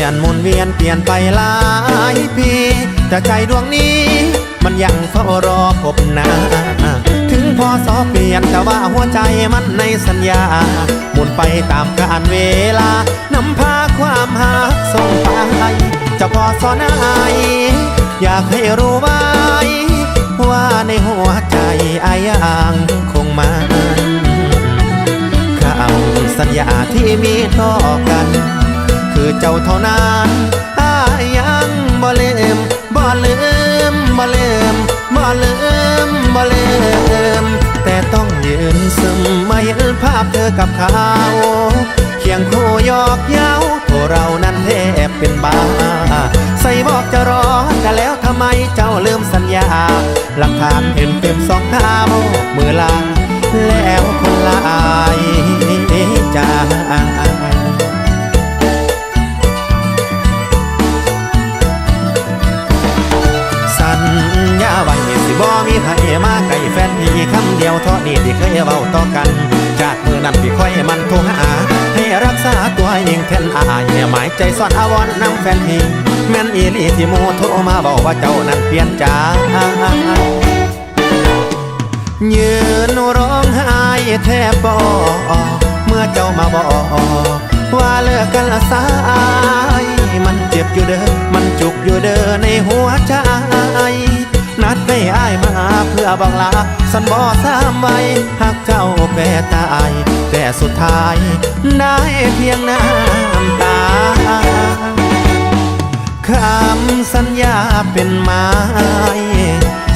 ลี่ยนหมุนเวียนเปลี่ยนไปหลายปีแต่ใจดวงนี้ มันยังเฝ้ารอพบหนาถึงพอสอเปลี่ยนแต่ว่าหัวใจมันในสัญญา หมุนไปตามกาลเวลานำพาความหาส่งไปจะพอสอนไหนอยากให้รู้ไว้ว่าในหัวใจอายยังคงมันคำสัญญาที่มีต่อกัน คือเจ้าเท่านั้นอายังบ่ลืมบ่ลืมบ่ลืมบ่ลืมบ่ลืมแต่ต้องยืนซึมมาเห็นภาพเธอกับเขาเคียงคู่ยอกเย้าโทเรานั้นแทบเป็นบ้า ใส่บอกจะรอแต่แล้วทำไมเจ้าลืมสัญญา หลักฐานเห็นเต็มสองเท้ามือลาแล้วคนลายจ แฟนพี่คำเดียวเท่านี้ที่เคยเว้าต่อกัน จากมือนั้นที่ค่อยมันโทรหา ให้รักษาตัวเองแทนอายหมายใจซ่อนอาวรณ์นำแฟนพี่แม่นอีลีที่โมโทรมาบอกว่าเจ้านั้นเปลี่ยนใจยืนร้องไห้แทบบอกเมื่อเจ้ามาบอกว่าเลิกกันละสายมันเจ็บอยู่เด้อมันจุกอยู่เด้อในหัวใจนัดให้อายมา่อบอกลาสันบอสามไว้หากเจ้าแปรตายแต่สุดท้ายได้เพียงน้ำตาคำสัญญาเป็นไม้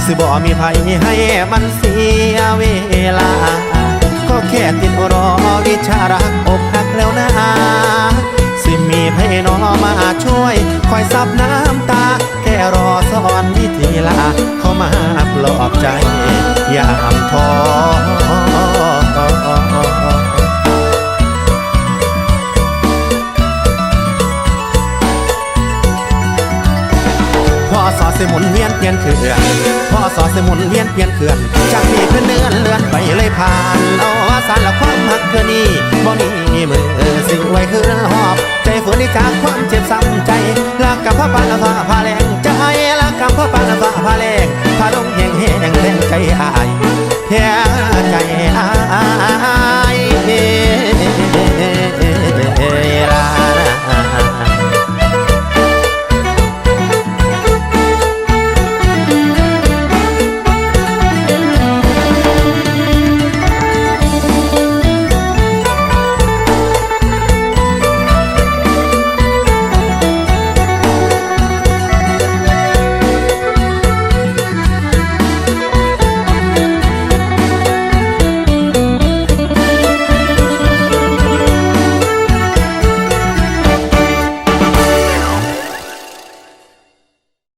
สิบ่มีภัยให้มันเสียเวลา ก็แค่ติดรอวิชารักอกหักแล้วนะสิมีไพ่นอมาช่วย คอยซับน้ำตา แค่รอสอนวิธีลาเข้ามา สิหมุนเวียนเปลี่ยนเขื่อนพ่อสอสิหมุนเวียนเปลี่ยนเขื่อนจากนี้ขึ้นเดือนเลื่อนไปเลยผ่านเอาสารละความหักเธอนี้บ่มีมือสิ่งไว้คือหอบ ใจฝืนในจากความเจ็บซ้ำใจลากกับพ่อปานละฟ้า